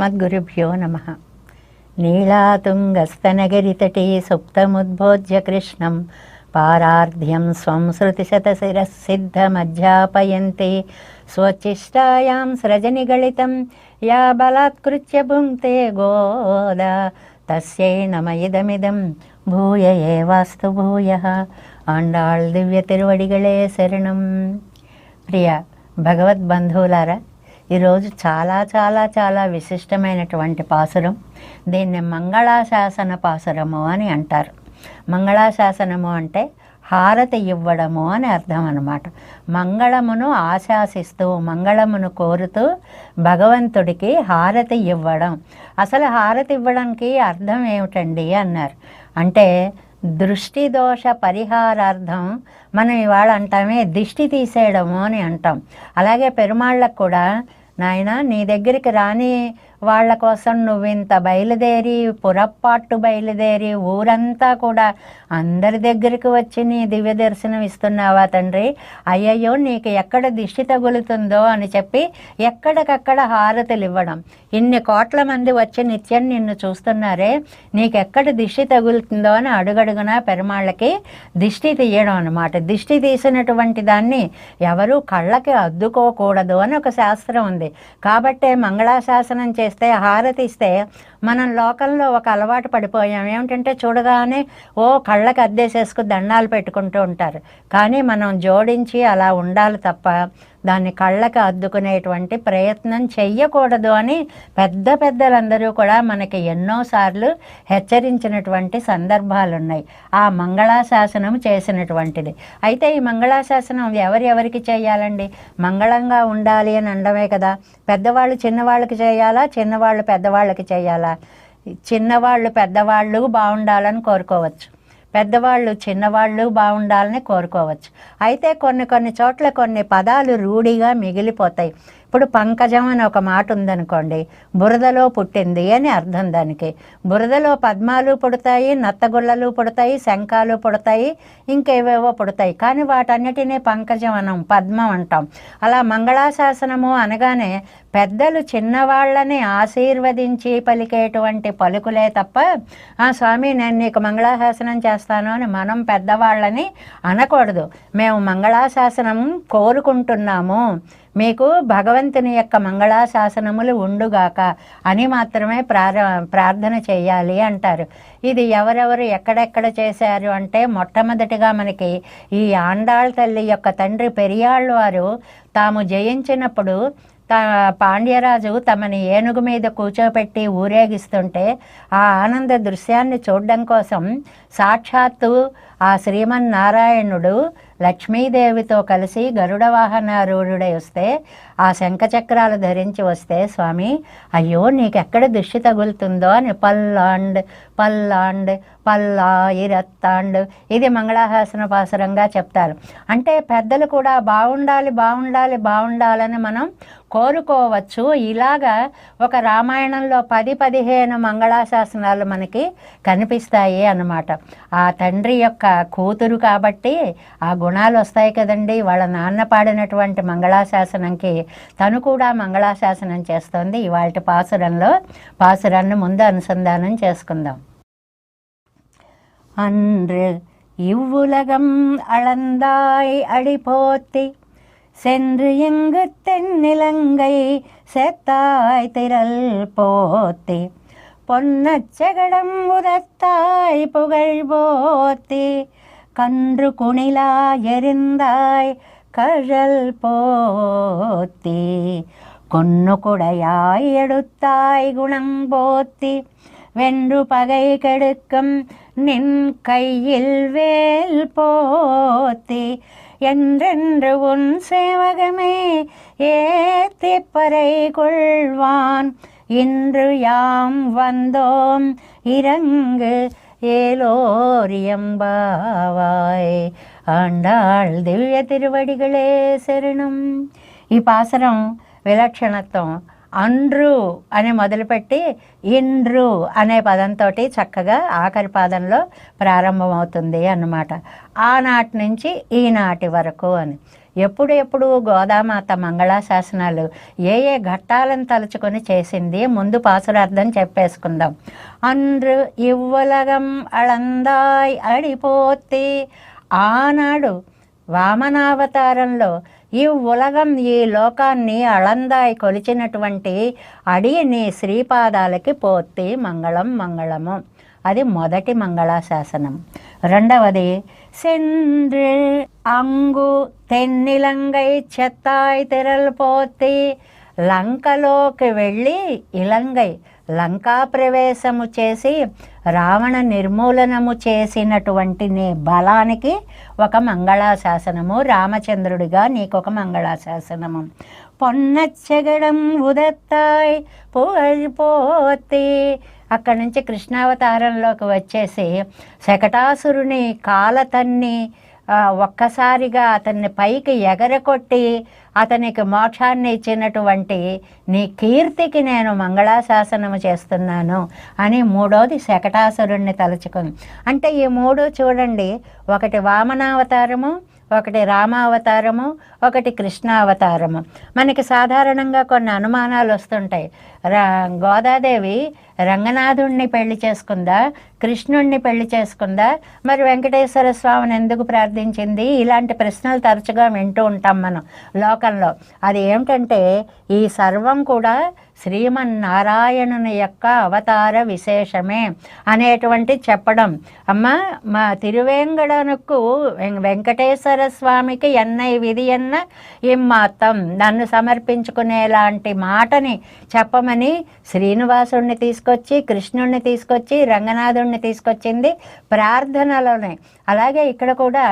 అస్మద్గురుభ్యో నమ. నీళాతుంగస్తనగిరితటీ సుప్తముద్బోధ్య కృష్ణం. పారార్ధ్యం స్వం శృతిశతశిరసిద్ధమధ్యాపయంతే స్వచిష్టాయాం సృజనిగళితం. యా బలాత్కృత్య భుంక్తే గోదా. తస్యై నమ ఇదమిదం. భూయ ఏవాస్తు భూయ ఆండాళ్ దివ్య తిరువడిగళే శరణం. ప్రియ భగవద్బంధువులారా ఈరోజు చాలా చాలా చాలా విశిష్టమైనటువంటి పాసురం. దీన్ని మంగళాశాసన పాసురము అని అంటారు. మంగళాశాసనము అంటే హారతి ఇవ్వడము అని అర్థం అనమాట మంగళమును ఆశాసిస్తూ మంగళమును కోరుతూ భగవంతుడికి హారతి ఇవ్వడం. అసలు హారతి ఇవ్వడానికి అర్థం ఏమిటండి అన్నారు. అంటే దృష్టి దోష పరిహారార్థం మనం ఇవాళ అంటామే దిష్టి తీసేయడము అని అంటాం. అలాగే పెరుమాళ్ళకు కూడా నాయన నీ దగ్గరికి రాని వాళ్ళ కోసం నువ్వింత బయలుదేరి పురప్పాట్టు బయలుదేరి ఊరంతా కూడా అందరి దగ్గరికి వచ్చి నీ దివ్య దర్శనం ఇస్తున్నావా తండ్రి? అయ్యయ్యో నీకు ఎక్కడ దిష్టి తగులుతుందో అని చెప్పి ఎక్కడికక్కడ హారతులు ఇవ్వడం. ఇన్ని కోట్ల మంది వచ్చి నిత్యం నిన్ను చూస్తున్నారే నీకెక్కడ దిష్టి తగులుతుందో అని అడుగడుగునా పెరమాళ్ళకి దిష్టి తీయడం అనమాట దిష్టి తీసినటువంటి దాన్ని ఎవరు కళ్ళకి అద్దుకోకూడదు అని ఒక శాస్త్రం ఉంది. కాబట్టే మంగళాశాసనం చేస్తే హారతి ఇస్తే మనం లోకంలో ఒక అలవాటు పడిపోయాం. ఏమిటంటే చూడగానే ఓ కళ్ళకు అద్దేసేసుకు దండాలు పెట్టుకుంటూ ఉంటారు. కానీ మనం జోడించి అలా ఉండాలి తప్ప దాన్ని కళ్ళకి అద్దుకునేటువంటి ప్రయత్నం చెయ్యకూడదు అని పెద్ద పెద్దలందరూ కూడా మనకి ఎన్నోసార్లు హెచ్చరించినటువంటి సందర్భాలు ఉన్నాయి ఆ మంగళాశాసనం చేసినటువంటిది. అయితే ఈ మంగళాశాసనం ఎవరెవరికి చేయాలండి? మంగళంగా ఉండాలి అని అనడమే కదా. పెద్దవాళ్ళు చిన్నవాళ్ళకి చేయాలా? చిన్నవాళ్ళు పెద్దవాళ్ళకి చేయాలా? చిన్నవాళ్ళు పెద్దవాళ్ళు బాగుండాలని కోరుకోవచ్చు. పెద్దవాళ్ళు చిన్నవాళ్ళు బాగుండాలని కోరుకోవచ్చు. అయితే కొన్ని కొన్ని చోట్ల కొన్ని పదాలు రూఢిగా మిగిలిపోతాయి. ఇప్పుడు పంకజం అని ఒక మాట ఉందనుకోండి బురదలో పుట్టింది అని అర్థం దానికి. బురదలో పద్మాలు పుడతాయి నత్తగుళ్ళలు పుడతాయి శంఖాలు పుడతాయి ఇంకేవేవో పుడతాయి. కానీ వాటన్నిటినీ పంకజం అనం పద్మం అంటాం. అలా మంగళాశాసనము అనగానే పెద్దలు చిన్నవాళ్ళని ఆశీర్వదించి పలికేటువంటి పలుకులే తప్ప ఆ స్వామి నేను నీకు మంగళాశాసనం చేస్తాను అని మనం పెద్దవాళ్ళని అనకూడదు. మేము మంగళాశాసనం కోరుకుంటున్నాము. మీకు భగవంతుని యొక్క మంగళాశాసనములు ఉండుగాక అని మాత్రమే ప్రార ప్రార్థన చేయాలి అంటారు. ఇది ఎవరెవరు ఎక్కడెక్కడ చేశారు అంటే మొట్టమొదటిగా మనకి ఈ ఆండాళ్ తల్లి యొక్క తండ్రి పెరియాళ్ళు వారు తాము జయించినప్పుడు త పాండ్యరాజు తమని ఏనుగు మీద కూర్చోపెట్టి ఊరేగిస్తుంటే ఆ ఆనంద దృశ్యాన్ని చూడడం కోసం సాక్షాత్తు ఆ శ్రీమన్నారాయణుడు లక్ష్మీదేవితో కలిసి గరుడ వాహనారూఢుడై వస్తే ఆ శంఖచక్రాలు ధరించి వస్తే స్వామి అయ్యో నీకెక్కడ దిష్టి తగులుతుందో అని పల్లాండ్ పల్లాండ్ పల్లా ఇరత్తాండ్ ఇది మంగళాహాసన పాసరంగా చెప్తారు. అంటే పెద్దలు కూడా బాగుండాలి బాగుండాలి బాగుండాలని మనం కోరుకోవచ్చు. ఇలాగా ఒక రామాయణంలో పది పదిహేను మంగళాశాసనాలు మనకి కనిపిస్తాయి అన్నమాట. ఆ తండ్రి యొక్క కూతురు కాబట్టి ఆ గుణాలు వస్తాయి కదండి. వాళ్ళ నాన్న పాడినటువంటి మంగళాశాసనంకి తను కూడా మంగళాశాసనం చేస్తోంది ఇవాళ పాసురంలో పాసురాన్ని ముందు అనుసంధానం చేసుకుందాం அன்று இவ்வுலகம் அளந்தாய் அடிபோத்தி சென்று எங்கு தென்னிலங்கை செத்தாய் திரள் போத்தி பொன்னச்சகடம் உதத்தாய் புகழ் போத்தி கன்று குணிலா எரிந்தாய் കഴൽ പോത്തി കൊന്നുകുടയായി എടുത്തായി ഗുണം പോത്തി വെണ്ടു പകൈ കെടുക്കും നിൻ കയ്യിൽ വേൽ പോത്തി என்றென்று உன் சேவகமே ஏத்திப்பறை கொள்வான் இன்று யாம் வந்தோம் இறங்கு ஏலோரியம்பாவாய் ఆండాళ్ దివ్య తిరువడిగళే శరణం. ఈ పాసరం విలక్షణత్వం. అండ్రు అని మొదలుపెట్టి ఇండ్రు అనే పదంతో చక్కగా ఆఖరి పాదంలో ప్రారంభమవుతుంది అన్నమాట. ఆనాటి నుంచి ఈనాటి వరకు అని. ఎప్పుడు ఎప్పుడు గోదామాత మంగళాశాసనాలు ఏ ఏ ఘట్టాలను తలుచుకొని చేసింది ముందు పాసురార్థం చెప్పేసుకుందాం. అండ్రు ఇవ్వలగం అళందాయ్ అడిపోతే ఆనాడు వామనావతారంలో ఈ ఉలగం ఈ లోకాన్ని అళందాయి కొలిచినటువంటి అడియని శ్రీపాదాలకి పోతి మంగళం మంగళము. అది మొదటి మంగళాశాసనం. రెండవది సెండ్రు అంగు తెన్నిలంగై చెత్తాయి తెరల్ పోతే లంకలోకి వెళ్ళి ఇలంగై లంకా ప్రవేశము చేసి రావణ నిర్మూలనము చేసినటువంటి నీ బలానికి ఒక మంగళాశాసనము. రామచంద్రుడిగా నీకొక మంగళాశాసనము. పొన్నచ్చగడం ఉదత్తాయ్ పోతే అక్కడి నుంచి కృష్ణావతారంలోకి వచ్చేసి శకటాసురుని కాలతన్ని ఒక్కసారిగా అతన్ని పైకి ఎగరకొట్టి అతనికి మోక్షాన్ని ఇచ్చినటువంటి నీ కీర్తికి నేను మంగళాశాసనము చేస్తున్నాను అని మూడోది శకటాసురుణ్ణి తలుచుకుంది. అంటే ఈ మూడు చూడండి ఒకటి వామనావతారము ఒకటి రామావతారము ఒకటి కృష్ణావతారము. మనకి సాధారణంగా కొన్ని అనుమానాలు వస్తుంటాయి. రా గోదాదేవి రంగనాథుణ్ణి పెళ్ళి చేసుకుందా? కృష్ణుణ్ణి పెళ్ళి చేసుకుందా? మరి వెంకటేశ్వర స్వామిని ఎందుకు ప్రార్థించింది? ఇలాంటి ప్రశ్నలు తరచుగా వింటూ ఉంటాం మనం లోకంలో. అది ఏమిటంటే ఈ సర్వం కూడా శ్రీమన్నారాయణుని యొక్క అవతార విశేషమే అనేటువంటి చెప్పడం. అమ్మ మా తిరువేంగడనుకు వెంకటేశ్వర స్వామికి ఎన్నై విధి ఎన్న ఇమ్మాత్తం. నన్ను సమర్పించుకునేలాంటి మాటని చెప్పమని శ్రీనివాసుణ్ణి తీసుకొచ్చి కృష్ణుణ్ణి తీసుకొచ్చి రంగనాథుణ్ణి తీసుకొచ్చింది ప్రార్థనలోనే. అలాగే ఇక్కడ కూడా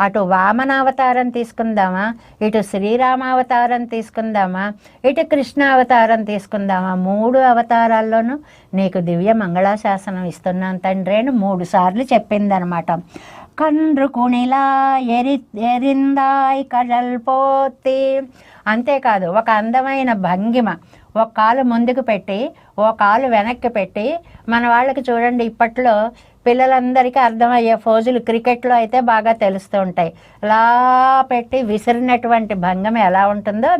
అటు వామనావతారం తీసుకుందామా ఇటు శ్రీరామావతారం తీసుకుందామా ఇటు కృష్ణావతారం తీసుకుందామా మూడు అవతారాల్లోనూ నీకు దివ్య మంగళాశాసనం ఇస్తున్నాను తండ్రి అని మూడు సార్లు చెప్పిందనమాట. కండ్రు కుణిలా ఎరి ఎరిందాయ్ కడల్ పోతి. అంతేకాదు ఒక అందమైన భంగిమ ఒక కాలు ముందుకు పెట్టి ఓ కాలు వెనక్కి పెట్టి మన వాళ్ళకి చూడండి ఇప్పట్లో పిల్లలందరికీ అర్థమయ్యే ఫోజులు క్రికెట్లో అయితే బాగా తెలుస్తూ ఉంటాయి. అలా పెట్టి విసిరినటువంటి భంగం ఎలా ఉంటుందో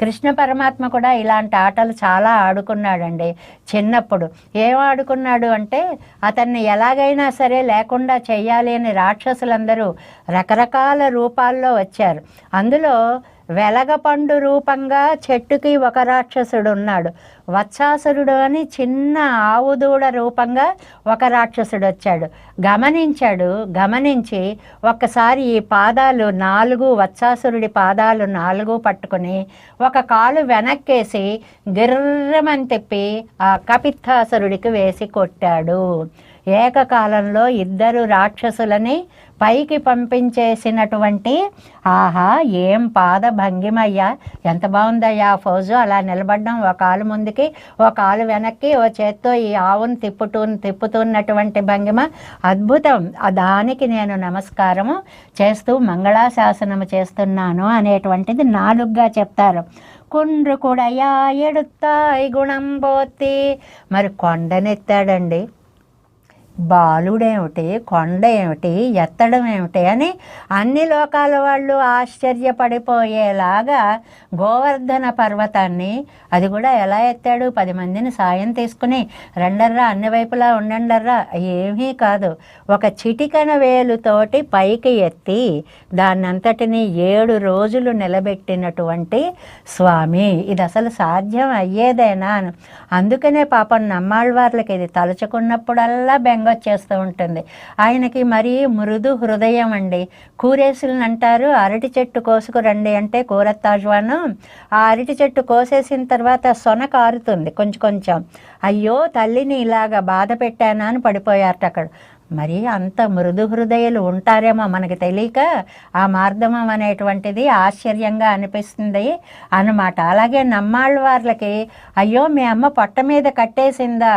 కృష్ణ పరమాత్మ కూడా ఇలాంటి ఆటలు చాలా ఆడుకున్నాడండి చిన్నప్పుడు. ఏం ఆడుకున్నాడు అంటే అతన్ని ఎలాగైనా సరే లేకుండా చేయాలి అని రాక్షసులందరూ రకరకాల రూపాల్లో వచ్చారు. అందులో వెలగపండు రూపంగా చెట్టుకి ఒక రాక్షసుడు ఉన్నాడు వత్సాసురుడు అని చిన్న ఆవుదూడ రూపంగా ఒక రాక్షసుడు వచ్చాడు గమనించాడు గమనించి ఒక్కసారి ఈ పాదాలు నాలుగు వత్సాసురుడి పాదాలు నాలుగు పట్టుకుని ఒక కాలు వెనక్కేసి గిర్రమని తిప్పి ఆ కపిత్తాసురుడికి వేసి కొట్టాడు. ఏకకాలంలో ఇద్దరు రాక్షసులని పైకి పంపించేసినటువంటి ఆహా ఏం పాద భంగిమయ్యా ఎంత బాగుందయ్యా ఫౌజు. అలా నిలబడ్డం ఒక కాలు ముందుకి ఒక కాలు వెనక్కి ఓ చేత్తో ఈ ఆవును తిప్పుతూ తిప్పుతున్నటువంటి భంగిమ. అద్భుతం. దానికి నేను నమస్కారము చేస్తూ మంగళాశాసనము చేస్తున్నాను అనేటువంటిది నాలుగుగా చెప్తారు. కుండ్రు కూడా ఎడుతాయి గుణం పోతి. మరి కొండనెత్తాడండి. బాలుడేమిటి? కొండ ఏమిటి ఎత్తడం ఏమిటి అని అన్ని లోకాల వాళ్ళు ఆశ్చర్యపడిపోయేలాగా గోవర్ధన పర్వతాన్ని అది కూడా ఎలా ఎత్తాడు? పది మందిని సాయం తీసుకుని రెండర్రా అన్ని వైపులా ఉండండర్రా. ఏమీ కాదు. ఒక చిటికన వేలుతోటి పైకి ఎత్తి దాన్నంతటిని ఏడు రోజులు నిలబెట్టినటువంటి స్వామి. ఇది అసలు సాధ్యం అయ్యేదేనా? అందుకనే పాపం నమ్మాళ్ళవార్లకి ఇది తలుచుకున్నప్పుడల్లా వచ్చేస్తూ ఉంటుంది. ఆయనకి మరీ మృదు హృదయం అండి. కూరేసులను అంటారు అరటి చెట్టు కోసుకురండి అంటే కూరత్తాజ్వాను. ఆ అరటి చెట్టు కోసేసిన తర్వాత సొన కారుతుంది కొంచెం కొంచెం. అయ్యో తల్లిని ఇలాగ బాధ పెట్టానా అని పడిపోయారట అక్కడ. మరి అంత మృదు హృదయులు ఉంటారేమో మనకి తెలియక ఆ మార్గమం అనేటువంటిది ఆశ్చర్యంగా అనిపిస్తుంది అన్నమాట. అలాగే నమ్మాళ్ళ వాళ్ళకి అయ్యో మీ అమ్మ పొట్ట మీద కట్టేసిందా?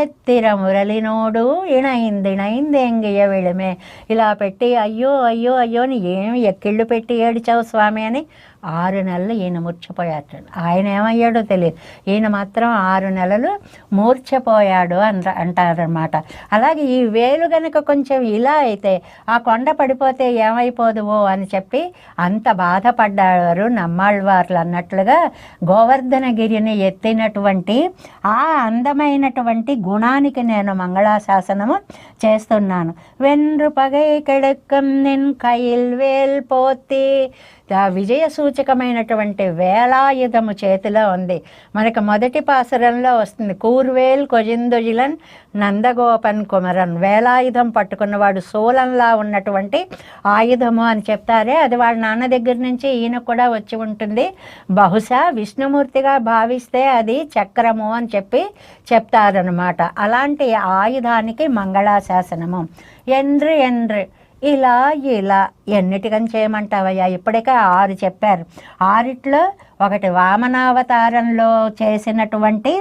ఎత్తిర మురళినోడు ఇణయింది ఇణయింది ఎంగియ వెళ్ళమే ఇలా పెట్టి అయ్యో అయ్యో అయ్యో అని ఏం ఎక్కిళ్ళు పెట్టి ఏడిచావు స్వామి అని ఆరు నెలలు ఈయన మూర్ఛపోయాడు. ఆయన ఏమయ్యాడో తెలియదు. ఈయన మాత్రం ఆరు నెలలు మూర్చపోయాడు అంట అంటారనమాట అలాగే ఈ వేలు గనక కొంచెం ఇలా అయితే ఆ కొండ పడిపోతే ఏమైపోదువో అని చెప్పి అంత బాధపడ్డారు నమ్మాళ్ళవార్లు అన్నట్లుగా గోవర్ధనగిరిని ఎత్తినటువంటి ఆ అందమైనటువంటి గుణానికి నేను మంగళాశాసనము చేస్తున్నాను. వెన్రు పగై కెడక్కం నిన్ కయిల్ వేల్ పోతే ఆ విజయ సూచకమైనటువంటి వేలాయుధము చేతిలో ఉంది. మనకు మొదటి పాసురంలో వస్తుంది. కూర్వేల్ కొజిందుజిలన్ నందగోపన్ కుమరన్. వేలాయుధం పట్టుకున్నవాడు శూలంలా ఉన్నటువంటి ఆయుధము అని చెప్తారే. అది వాళ్ళ నాన్న దగ్గర నుంచి ఈయన కూడా వచ్చి ఉంటుంది. బహుశా విష్ణుమూర్తిగా భావిస్తే అది చక్రము అని చెప్పి చెప్తారనమాట అలాంటి ఆయుధానికి మంగళాశాసనము. ఎండ్రి ఎండ్రి. ఇలా ఇలా ఎన్నిటికని చేయమంటావయ్యా? ఇప్పటికే ఆరు చెప్పారు. ఆరిట్లో ఒకటి వామనావతారంలో చేసినటువంటి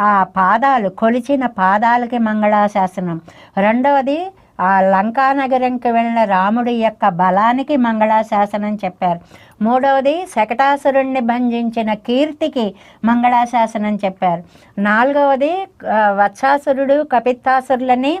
ఆ పాదాలు కొలిచిన పాదాలకి మంగళాశాసనం. రెండవది ఆ లంకానగరంకి వెళ్ళిన రాముడి యొక్క బలానికి మంగళాశాసనం చెప్పారు. మూడవది శకటాసురుణ్ణి భంజించిన కీర్తికి మంగళాశాసనం చెప్పారు. నాలుగవది వత్సాసురుడు కపిత్తాసురులని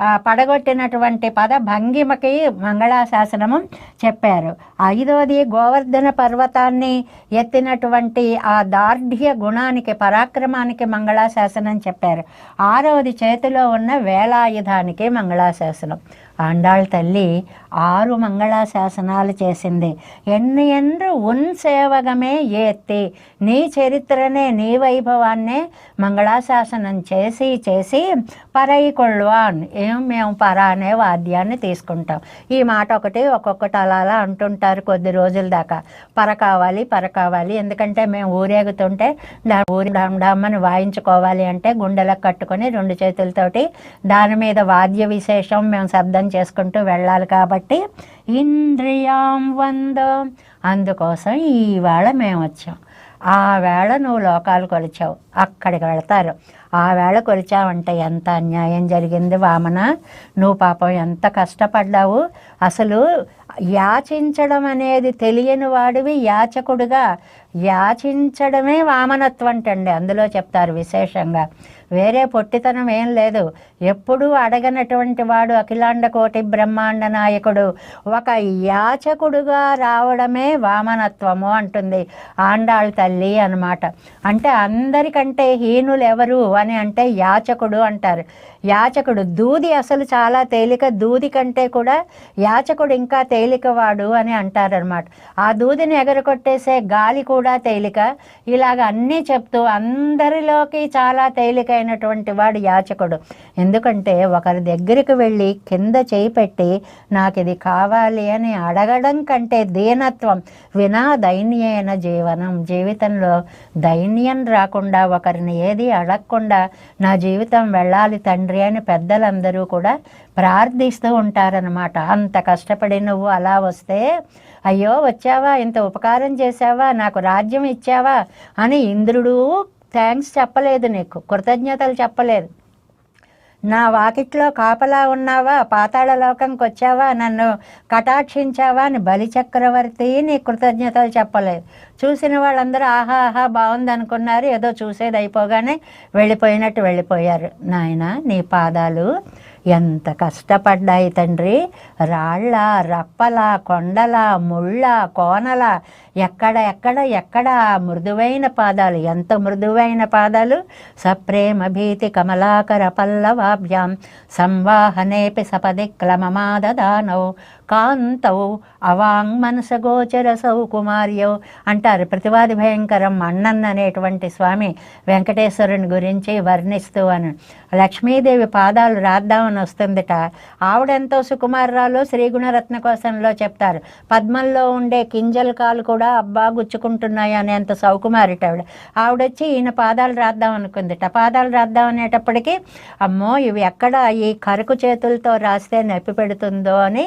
పడగొట్టినటువంటి పద భంగిమకి మంగళాశాసనము చెప్పారు. ఐదవది గోవర్ధన పర్వతాన్ని ఎత్తినటువంటి ఆ దార్ఢ్య గుణానికి పరాక్రమానికి మంగళాశాసనం చెప్పారు. ఆరవది చేతిలో ఉన్న వేలాయుధానికి మంగళాశాసనం. ఆండాళ్ తల్లి ఆరు మంగళాశాసనాలు చేసింది. ఎన్ని ఎండ్రు ఉన్ సేవగమే ఏత్తి నీ చరిత్రనే నీ వైభవాన్నే మంగళాశాసనం చేసి చేసి పరై కొళ్ళవాన్ ఏం మేము పర అనే వాద్యాన్ని తీసుకుంటాం. ఈ మాట ఒకటి ఒక్కొక్కటి అలా అలా అంటుంటారు కొద్ది రోజుల దాకా. పర కావాలి పర కావాలి. ఎందుకంటే మేము ఊరేగుతుంటే దా ఊరి డామ్ వాయించుకోవాలి అంటే గుండెలకు కట్టుకొని రెండు చేతులతోటి దాని మీద వాద్య విశేషం మేము శబ్దం చేసుకుంటూ వెళ్ళాలి కాబట్టి ఇంద్రియాం వందం. అందుకోసం ఈవేళ మేము వచ్చాం. ఆ వేళ నువ్వు లోకాలు కొలిచావు. అక్కడికి వెళతారు. ఆ వేళ కొలిచావంటే ఎంత అన్యాయం జరిగింది వామన? నువ్వు పాపం ఎంత కష్టపడ్డావు? అసలు యాచించడం అనేది తెలియని వాడివి యాచకుడుగా. యాచించడమే వామనత్వం అంటండి. అందులో చెప్తారు విశేషంగా. వేరే పొట్టితనం ఏం లేదు. ఎప్పుడూ అడగనటువంటి వాడు అఖిలాండ కోటి బ్రహ్మాండ నాయకుడు. ఒక యాచకుడుగా రావడమే వామనత్వము అంటుంది. ఆండాళ్ తల్లి అనమాట అంటే అందరికంటే హీనులు ఎవరు అని అంటే యాచకుడు అంటారు. యాచకుడు దూది అసలు చాలా తేలిక. దూది కంటే కూడా యాచకుడు ఇంకా తేలికవాడు అని అంటారనమాట ఆ దూదిని ఎగరకొట్టేసే గాలి కూడా తేలిక. ఇలాగ అన్నీ చెప్తూ అందరిలోకి చాలా తేలికైనటువంటి వాడు యాచకుడు. ఎందుకంటే ఒకరి దగ్గరికి వెళ్ళి కింద చేయి పెట్టి నాకు ఇది కావాలి అని అడగడం కంటే దీనత్వం వినా దైన్యైన జీవనం. జీవితంలో దైన్యం రాకుండా ఒకరిని ఏది అడగకుండా నా జీవితం వెళ్ళాలి తండ్రి అని పెద్దలందరూ కూడా ప్రార్థిస్తూ ఉంటారనమాట అంత కష్టపడి నువ్వు అలా వస్తే అయ్యో వచ్చావా? ఇంత ఉపకారం చేసావా నాకు రాజ్యం ఇచ్చావా అని ఇంద్రుడు థ్యాంక్స్ చెప్పలేదు నీకు కృతజ్ఞతలు చెప్పలేదు. నా వాకిట్లో కాపలా ఉన్నావా? పాతాళ లోకంకి వచ్చావా? నన్ను కటాక్షించావా అని బలి చక్రవర్తి నీ కృతజ్ఞతలు చెప్పలేదు. చూసిన వాళ్ళందరూ ఆహా ఆహా బాగుంది అనుకున్నారు ఏదో చూసేది అయిపోగానే వెళ్ళిపోయినట్టు వెళ్ళిపోయారు. నాయన నీ పాదాలు ఎంత కష్టపడ్డాయి తండ్రి. రాళ్ళ రప్పల కొండల ముళ్ళ కోనల ఎక్కడ ఎక్కడ ఎక్కడ మృదువైన పాదాలు ఎంత మృదువైన పాదాలు? సప్రేమ భీతి కమలాకర పల్లవాభ్యాం సంవాహనేపి సపది క్లమమాదదానౌ కాంతౌ అవాంగ్ మనసగోచర సౌకుమార్యౌ అంటారు. ప్రతివాది భయంకరం అన్నన్ అనేటువంటి స్వామి వెంకటేశ్వరుని గురించి వర్ణిస్తూ అని. లక్ష్మీదేవి పాదాలు రాద్దామని వస్తుందిట. ఆవిడెంతో సుకుమార్రాలు శ్రీగుణరత్న కోశంలో చెప్తారు. పద్మంలో ఉండే కింజల కాలు కూడా అబ్బా గుచ్చుకుంటున్నాయి అనేంత సౌకుమారిట ఆవిడ. ఆవిడొచ్చి ఈయన పాదాలు రాద్దాం అనుకుందిట పాదాలు రాద్దాం అనేటప్పటికీ అమ్మో ఇవి ఎక్కడ ఈ కరుకు చేతులతో రాస్తే నొప్పి పెడుతుందో అని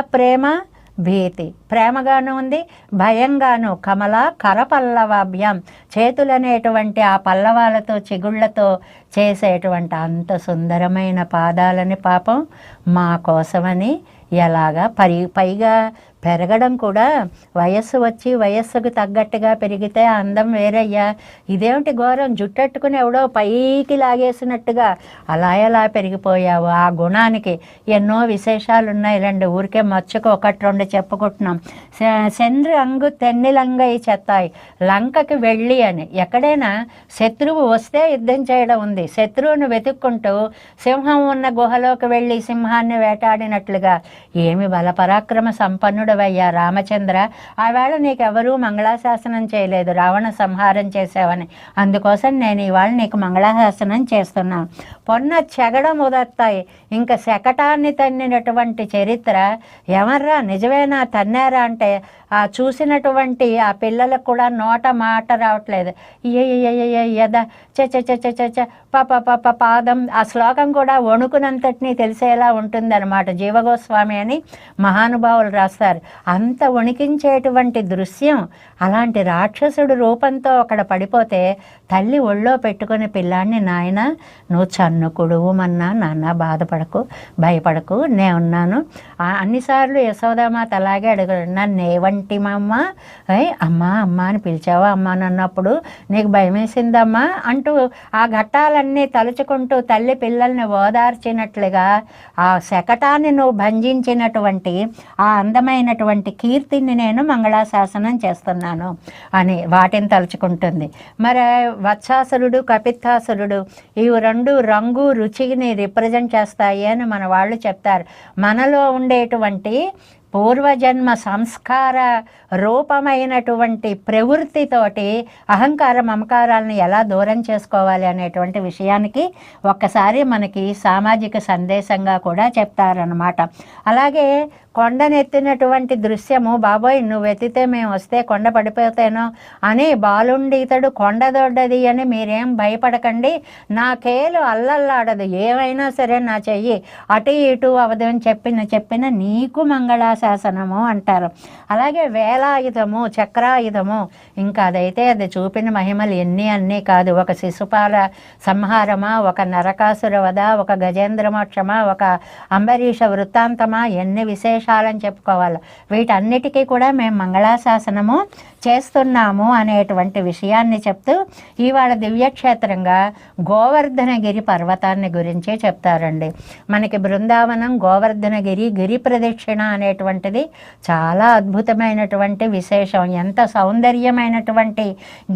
ప్రేమ భీతి. ప్రేమగాను ఉంది భయంగాను కమల కరపల్లవాభ్యం. చేతులనేటువంటి ఆ పల్లవాలతో చిగుళ్ళతో చేసేటువంటి అంత సుందరమైన పాదాలని పాపం మా కోసమని ఎలాగా పరి పైగా పెరగడం కూడా వయస్సు వచ్చి వయస్సుకు తగ్గట్టుగా పెరిగితే అందం వేరయ్యా. ఇదేమిటి ఘోరం? జుట్టట్టుకుని ఎవడో పైకి లాగేసినట్టుగా అలా ఎలా పెరిగిపోయావు? ఆ గుణానికి ఎన్నో విశేషాలు ఉన్నాయి రెండు ఊరికే మచ్చకు ఒకటి రెండు చెప్పుకుంటున్నాం. శ- సెండ్రి అంగు తెన్నిలంగై చెత్తాయి. లంకకి వెళ్ళి అని. ఎక్కడైనా శత్రువు వస్తే యుద్ధం చేయడం ఉంది. శత్రువును వెతుక్కుంటూ సింహం ఉన్న గుహలోకి వెళ్ళి సింహాన్ని వేటాడినట్లుగా. ఏమి బలపరాక్రమ సంపన్నుడు సంపన్నుడవయ్యా రామచంద్ర. ఆవేళ నీకెవరూ మంగళాశాసనం చేయలేదు. రావణ సంహారం చేసావని. అందుకోసం నేను ఇవాళ నీకు మంగళాశాసనం చేస్తున్నాను. పొన్న చెగడం ఉదత్తాయి. ఇంకా శకటాన్ని తన్నినటువంటి చరిత్ర. ఎవర్రా? నిజమేనా? తన్నారా? అంటే ఆ చూసినటువంటి ఆ పిల్లలకు కూడా నోట మాట రావట్లేదు. ఏ ఏ, ఏ, ఏ, యద చ చ. చ చ చ పాప పాదం. ఆ శ్లోకం కూడా వణుకునంతటినీ తెలిసేలా ఉంటుందన్నమాట. జీవగోస్వామి అని మహానుభావులు రాస్తారు. అంత వణికించేటువంటి దృశ్యం అలాంటి రాక్షసుడు రూపంతో అక్కడ పడిపోతే తల్లి ఒళ్ళో పెట్టుకుని పిల్లాన్ని నాయన నువ్వు చన్నుకుడువమన్నా నాన్న బాధపడకు భయపడకు నే ఉన్నాను. ఆ, అన్నిసార్లు యశోదామాత అలాగే అడుగు నన్ను ఏంటి మా అమ్మ ఏయ్ అమ్మా అమ్మ అని పిలిచావా? అమ్మ అని అన్నప్పుడు నీకు భయం వేసిందమ్మా అంటూ ఆ ఘట్టాలన్నీ తలుచుకుంటూ తల్లి పిల్లల్ని ఓదార్చినట్లుగా ఆ శకటాన్ని నువ్వు భంజించినటువంటి ఆ అందమైనటువంటి కీర్తిని నేను మంగళాశాసనం చేస్తున్నాను అని వాటిని తలుచుకుంటుంది. మరి వత్సాసురుడు కపిత్తాసురుడు ఇవి రెండు రంగు రుచిని రిప్రజెంట్ చేస్తాయి అని మన వాళ్ళు చెప్తారు. మనలో ఉండేటువంటి పూర్వజన్మ సంస్కార రూపమైనటువంటి ప్రవృత్తితోటి అహంకార మమకారాలను ఎలా దూరం చేసుకోవాలి అనేటువంటి విషయానికి ఒక్కసారి మనకి సామాజిక సందేశంగా కూడా చెప్తారనమాట అలాగే కొండనెత్తినటువంటి దృశ్యము బాబోయ్ నువ్వు ఎత్తితే మేము వస్తే కొండ పడిపోతేనో అని బాలుండి ఇతడు కొండ దొడ్డది అని మీరేం భయపడకండి. నా కేలు అల్లల్లాడదు. ఏమైనా సరే నా చెయ్యి అటు ఇటు అవదు అని చెప్పిన చెప్పిన నీకు మంగళాశాసనము అంటారు. అలాగే వేలాయుధము చక్రాయుధము ఇంకా అదైతే అది చూపిన మహిమలు ఎన్ని అన్నీ కాదు. ఒక శిశుపాల సంహారమా ఒక నరకాసుర వధ ఒక గజేంద్రమోక్షమా ఒక అంబరీష వృత్తాంతమా ఎన్ని విశేష విశేషాలని చెప్పుకోవాలి. వీటన్నిటికీ కూడా మేము మంగళాశాసనము చేస్తున్నాము అనేటువంటి విషయాన్ని చెప్తూ ఇవాళ దివ్యక్షేత్రంగా గోవర్ధనగిరి పర్వతాన్ని గురించే చెప్తారండి. మనకి బృందావనం గోవర్ధనగిరి గిరి ప్రదక్షిణ అనేటువంటిది చాలా అద్భుతమైనటువంటి విశేషం. ఎంత సౌందర్యమైనటువంటి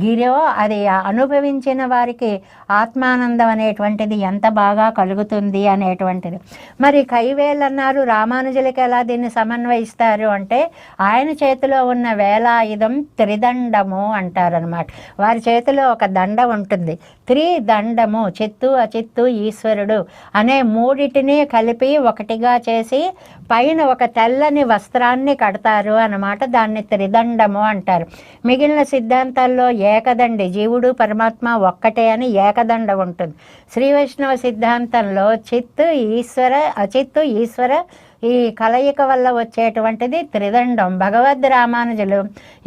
గిరో అది అనుభవించిన వారికి ఆత్మానందం అనేటువంటిది ఎంత బాగా కలుగుతుంది అనేటువంటిది. మరి కైవేల్ అన్నారు రామానుజులకి ఎలా దీన్ని సమన్వయిస్తారు అంటే ఆయన చేతిలో ఉన్న వేలాయుధం త్రిదండము అంటారనమాట వారి చేతిలో ఒక దండ ఉంటుంది. త్రిదండము చిత్తు అచిత్తు ఈశ్వరుడు అనే మూడిటిని కలిపి ఒకటిగా చేసి పైన ఒక తెల్లని వస్త్రాన్ని కడతారు అన్నమాట. దాన్ని త్రిదండము అంటారు. మిగిలిన సిద్ధాంతాల్లో ఏకదండి. జీవుడు పరమాత్మ ఒక్కటే అని ఏకదండ ఉంటుంది. శ్రీ వైష్ణవ సిద్ధాంతంలో చిత్తు ఈశ్వర అచిత్తు ఈశ్వర ఈ కలయిక వల్ల వచ్చేటువంటిది త్రిదండం. భగవద్ రామానుజులు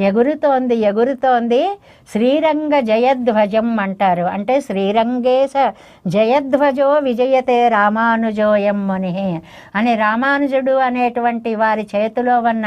ఎగురుతోంది ఎగురుతోంది శ్రీరంగ జయధ్వజం అంటారు. అంటే శ్రీరంగేశ జయధ్వజో విజయతే రామానుజోయం ముని అని రామానుజుడు అనేటువంటి వారి చేతిలో ఉన్న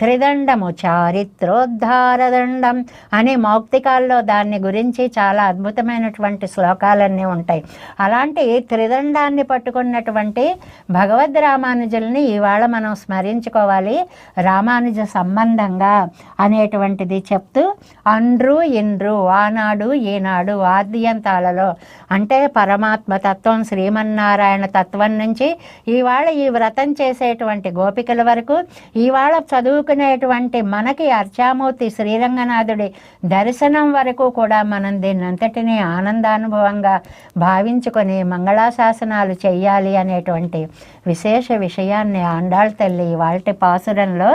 త్రిదండము చారిత్రోద్ధారదండం అనే మౌక్తికాల్లో దాన్ని గురించి చాలా అద్భుతమైనటువంటి శ్లోకాలన్నీ ఉంటాయి. అలాంటి త్రిదండాన్ని పట్టుకున్నటువంటి భగవద్ రామానుజుల్ని ఇవాళ మనం స్మరించుకోవాలి. రామానుజ సంబంధంగా అనేటువంటిది చెప్తూ అండ్రు ఇండ్రు ఆనాడు ఈనాడు ఆద్యంతాలలో అంటే పరమాత్మ తత్వం శ్రీమన్నారాయణ తత్వం నుంచి ఇవాళ ఈ వ్రతం చేసేటువంటి గోపికల వరకు ఇవాళ చదువుకునేటువంటి మనకి అర్చామూర్తి శ్రీరంగనాథుడి దర్శనం వరకు కూడా మనం దీన్ని అంతటినీ ఆనందానుభవంగా భావించుకొని మంగళాశాసనాలు చెయ్యాలి అనేటువంటి విశేష విషయాన్ని ఆండాళ్ తల్లి వాళ్ళ పాసురంలో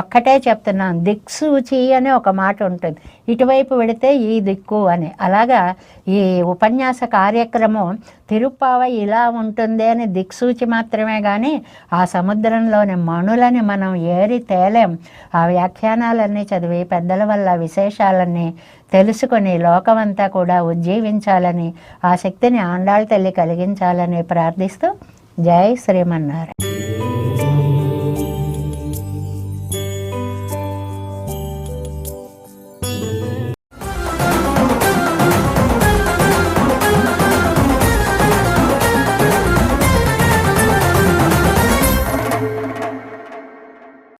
ఒక్కటే చెప్తున్నాం. దిక్సూచి అనే ఒక మాట ఉంటుంది. ఇటువైపు వెడితే ఈ దిక్కు అని. అలాగా ఈ ఉపన్యాస కార్యక్రమం తిరుప్పావ ఇలా ఉంటుంది అని దిక్సూచి మాత్రమే కానీ ఆ సముద్రంలోని మణులని మనం ఏరి తేలేం. ఆ వ్యాఖ్యానాలన్నీ చదివి పెద్దల వల్ల విశేషాలన్నీ తెలుసుకొని లోకమంతా కూడా ఉజ్జీవించాలని ఆ శక్తిని ఆండాళ్ళ తల్లి కలిగించాలని ప్రార్థిస్తూ జై శ్రీమన్నారాయణ.